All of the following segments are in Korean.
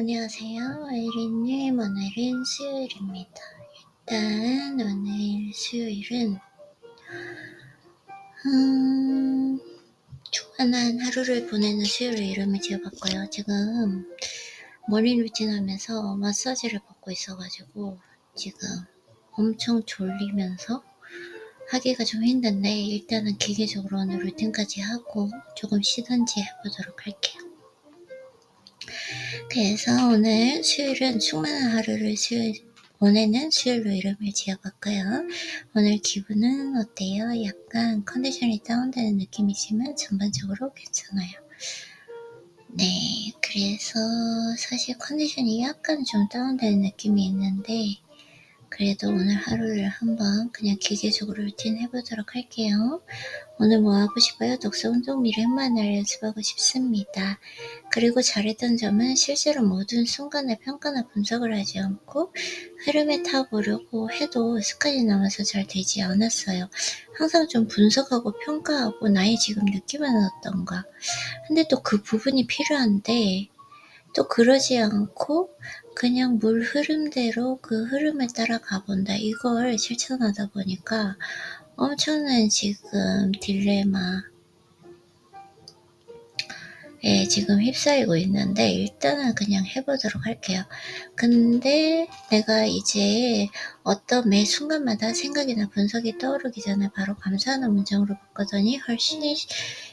안녕하세요. 아이린님, 오늘은 수요일입니다. 일단, 오늘 수요일은, 음, 조만한 하루를 보내는 수요일로 이름을 지어봤고요. 지금, 머리 루틴 하면서 마사지를 받고 있어가지고, 지금 엄청 졸리면서, 하기가 좀 힘든데, 일단은 기계적으로 오늘 루틴까지 하고, 조금 쉬든지 해보도록 할게요. 그래서 오늘 수요일은 충만한 하루를 수요일, 보내는 수요일로 이름을 지어봤고요. 오늘 기분은 어때요? 약간 컨디션이 다운되는 느낌이지만 전반적으로 괜찮아요. 네, 그래서 사실 컨디션이 약간 좀 다운되는 느낌이 있는데 그래도 오늘 하루를 한번 그냥 기계적으로 루틴 해보도록 할게요. 오늘 뭐 하고 싶어요? 독서 운동 미래 만을 연습하고 싶습니다. 그리고 잘했던 점은 실제로 모든 순간의 평가나 분석을 하지 않고 흐름에 타보려고 해도 습관이 남아서 잘 되지 않았어요. 항상 좀 분석하고 평가하고 나의 지금 느낌은 어떤가. 근데 또 그 부분이 필요한데 또 그러지 않고 그냥 물 흐름대로 그 흐름을 따라 가 본다. 이걸 실천하다 보니까 엄청난 지금 딜레마, 예, 지금 휩싸이고 있는데 일단은 그냥 해보도록 할게요. 근데 내가 이제 어떤 매 순간마다 생각이나 분석이 떠오르기 전에 바로 감사하는 문장으로 바꿨더니 훨씬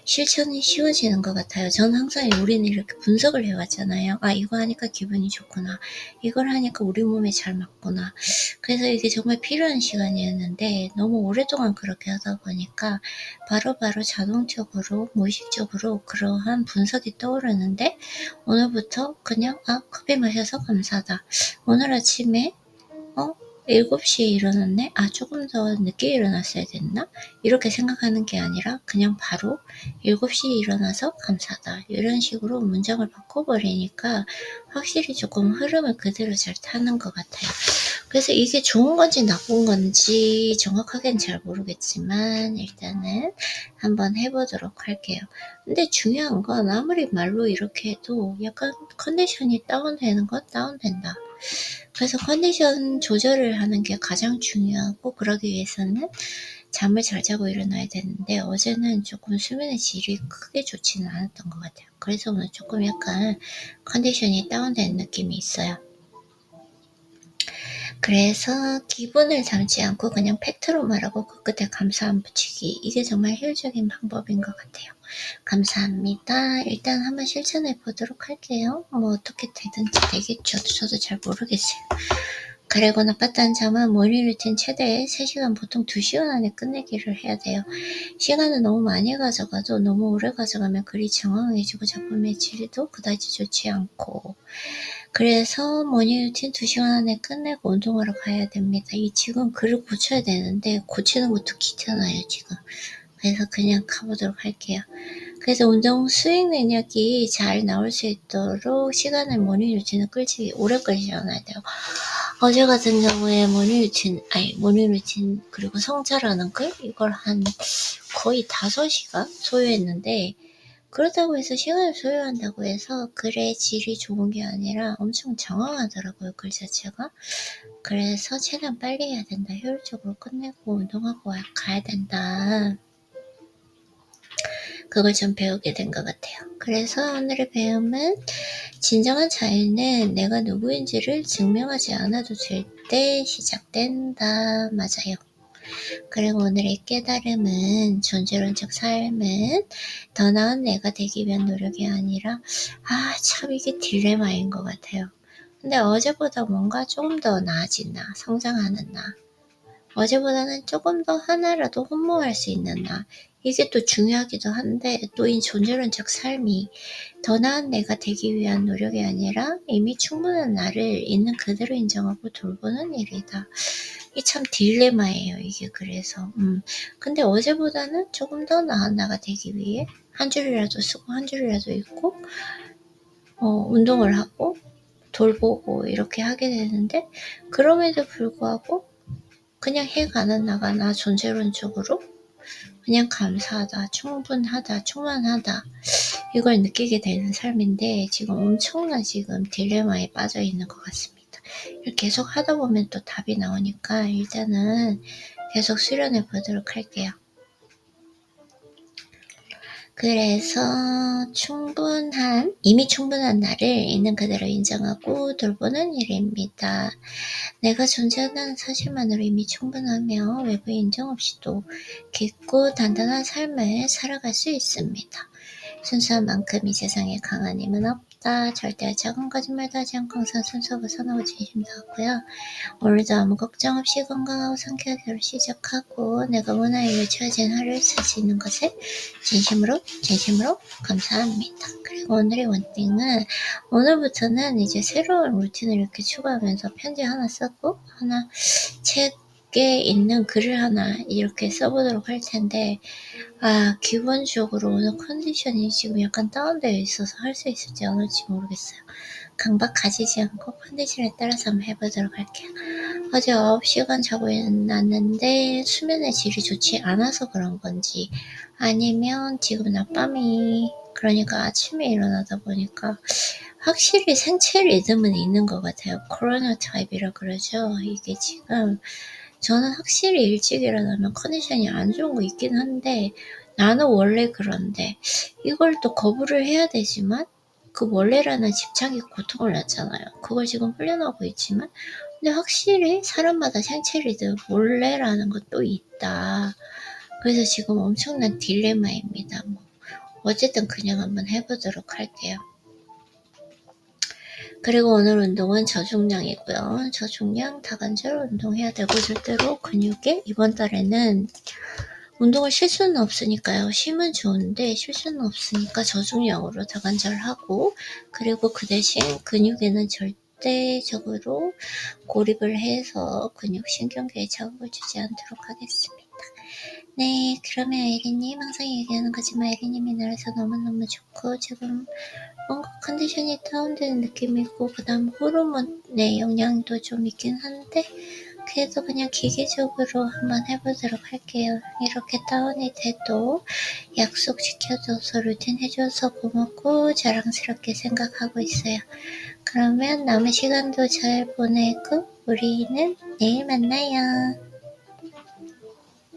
실천이 쉬워지는 것 같아요. 저는 항상 우리는 이렇게 분석을 해왔잖아요. 아 이거 하니까 기분이 좋구나. 이걸 하니까 우리 몸에 잘 맞구나. 그래서 이게 정말 필요한 시간이었는데 너무 오랫동안 그렇게 하다 보니까 바로바로 바로 자동적으로 무의식적으로 그러한 분석이 떠오르는데 오늘부터 그냥 아 커피 마셔서 감사하다. 오늘 아침에 어 7시에 일어났네? 아, 조금 더 늦게 일어났어야 됐나? 이렇게 생각하는 게 아니라 그냥 바로 7시에 일어나서 감사하다. 이런 식으로 문장을 바꿔버리니까 확실히 조금 흐름을 그대로 잘 타는 것 같아요. 그래서 이게 좋은 건지 나쁜 건지 정확하게는 잘 모르겠지만 일단은 한번 해보도록 할게요. 근데 중요한 건 아무리 말로 이렇게 해도 약간 컨디션이 다운되는 건 다운된다. 그래서 컨디션 조절을 하는 게 가장 중요하고 그러기 위해서는 잠을 잘 자고 일어나야 되는데 어제는 조금 수면의 질이 크게 좋지는 않았던 것 같아요. 그래서 오늘 조금 약간 컨디션이 다운된 느낌이 있어요. 그래서 기분을 담지 않고 그냥 팩트로 말하고 그 끝에 감사함 붙이기 이게 정말 효율적인 방법인 것 같아요. 감사합니다. 일단 한번 실천해 보도록 할게요. 뭐 어떻게 되든지 되겠죠. 저도 잘 모르겠어요. 가려고 나빴다는 잠은 모닝 루틴 최대 3시간 보통 2시간 안에 끝내기를 해야 돼요. 시간을 너무 많이 가져가도 너무 오래 가져가면 글이 정황해지고 작품의 질도 그다지 좋지 않고 그래서 모닝 루틴 2시간 안에 끝내고 운동하러 가야 됩니다. 이 지금 글을 고쳐야 되는데 고치는 것도 귀찮아요 지금. 그래서 그냥 가보도록 할게요. 그래서 운동 수익 능력이 잘 나올 수 있도록 시간을 모닝 루틴을 끌지 오래 끌지 않아야 돼요. 어제 같은 경우에 모닝 루틴, 아니 모닝 루틴 그리고 성찰하는 글 이걸 한 거의 5시간 소요했는데 그렇다고 해서 시간을 소요한다고 해서 글의 질이 좋은 게 아니라 엄청 정황하더라고요, 글 자체가. 그래서 최대한 빨리 해야 된다. 효율적으로 끝내고 운동하고 가야 된다. 그걸 좀 배우게 된 것 같아요. 그래서 오늘의 배움은 진정한 자유는 내가 누구인지를 증명하지 않아도 될 때 시작된다. 맞아요. 그리고 오늘의 깨달음은 존재론적 삶은 더 나은 내가 되기 위한 노력이 아니라 아 참 이게 딜레마인 것 같아요. 근데 어제보다 뭔가 조금 더 나아진 나, 성장하는 나, 어제보다는 조금 더 하나라도 혼모할 수 있는 나, 이게 또 중요하기도 한데 또 이 존재론적 삶이 더 나은 내가 되기 위한 노력이 아니라 이미 충분한 나를 있는 그대로 인정하고 돌보는 일이다. 이참 딜레마예요. 이게 그래서 음. 근데 어제보다는 조금 더 나은 나가 되기 위해 한 줄이라도 쓰고 한 줄이라도 읽고 어, 운동을 하고 돌보고 이렇게 하게 되는데 그럼에도 불구하고 그냥 해가는 나가 나 존재론적으로 그냥 감사하다, 충분하다, 충만하다. 이걸 느끼게 되는 삶인데 지금 엄청난 지금 딜레마에 빠져 있는 것 같습니다. 계속 하다 보면 또 답이 나오니까 일단은 계속 수련해 보도록 할게요. 그래서 충분한, 이미 충분한 나를 있는 그대로 인정하고 돌보는 일입니다. 내가 존재한다는 사실만으로 이미 충분하며 외부 인정 없이도 깊고 단단한 삶을 살아갈 수 있습니다. 순수한 만큼 이 세상에 강한 힘은 없다. 절대 작은 거짓말도 하지 않고 항상 순수하고 선하고 진심다하고요. 오늘도 아무 걱정 없이 건강하고 상쾌하게 하루 시작하고 내가 원하에 외쳐진 하루를 살수 있는 것을 진심으로 진심으로 감사합니다. 그리고 오늘의 원띵은 오늘부터는 이제 새로운 루틴을 이렇게 추가하면서 편지 하나 쓰고 하나 책 에 있는 글을 하나 이렇게 써보도록 할 텐데 아 기본적으로 오늘 컨디션이 지금 약간 다운되어 있어서 할 수 있을지 안 할지 모르겠어요. 강박 가지지 않고 컨디션에 따라서 한번 해보도록 할게요. 어제 9시간 자고 일어났는데 수면의 질이 좋지 않아서 그런 건지 아니면 지금 낮밤이 그러니까 아침에 일어나다 보니까 확실히 생체 리듬은 있는 것 같아요. 코로나 타입이라 그러죠. 이게 지금 저는 확실히 일찍 일어나면 컨디션이 안 좋은 거 있긴 한데 나는 원래 그런데 이걸 또 거부를 해야 되지만 그 원래라는 집착이 고통을 낳잖아요. 그걸 지금 훈련하고 있지만 근데 확실히 사람마다 생체 리듬 원래라는 것도 있다. 그래서 지금 엄청난 딜레마입니다. 뭐. 어쨌든 그냥 한번 해보도록 할게요. 그리고 오늘 운동은 저중량이고요. 저중량 다관절 운동해야 되고 절대로 근육에 이번 달에는 운동을 쉴 수는 없으니까요. 쉼은 좋은데 쉴 수는 없으니까 저중량으로 다관절하고 그리고 그 대신 근육에는 절대적으로 고립을 해서 근육 신경계에 자극을 주지 않도록 하겠습니다. 네, 그러면 에리님 항상 얘기하는 거지만 에리님이 나라서 너무너무 좋고 지금 뭔가 컨디션이 다운되는 느낌이고 그 다음 호르몬의 영향도 좀 있긴 한데 그래도 그냥 기계적으로 한번 해보도록 할게요. 이렇게 다운이 돼도 약속 지켜줘서 루틴 해줘서 고맙고 자랑스럽게 생각하고 있어요. 그러면 남은 시간도 잘 보내고 우리는 내일 만나요.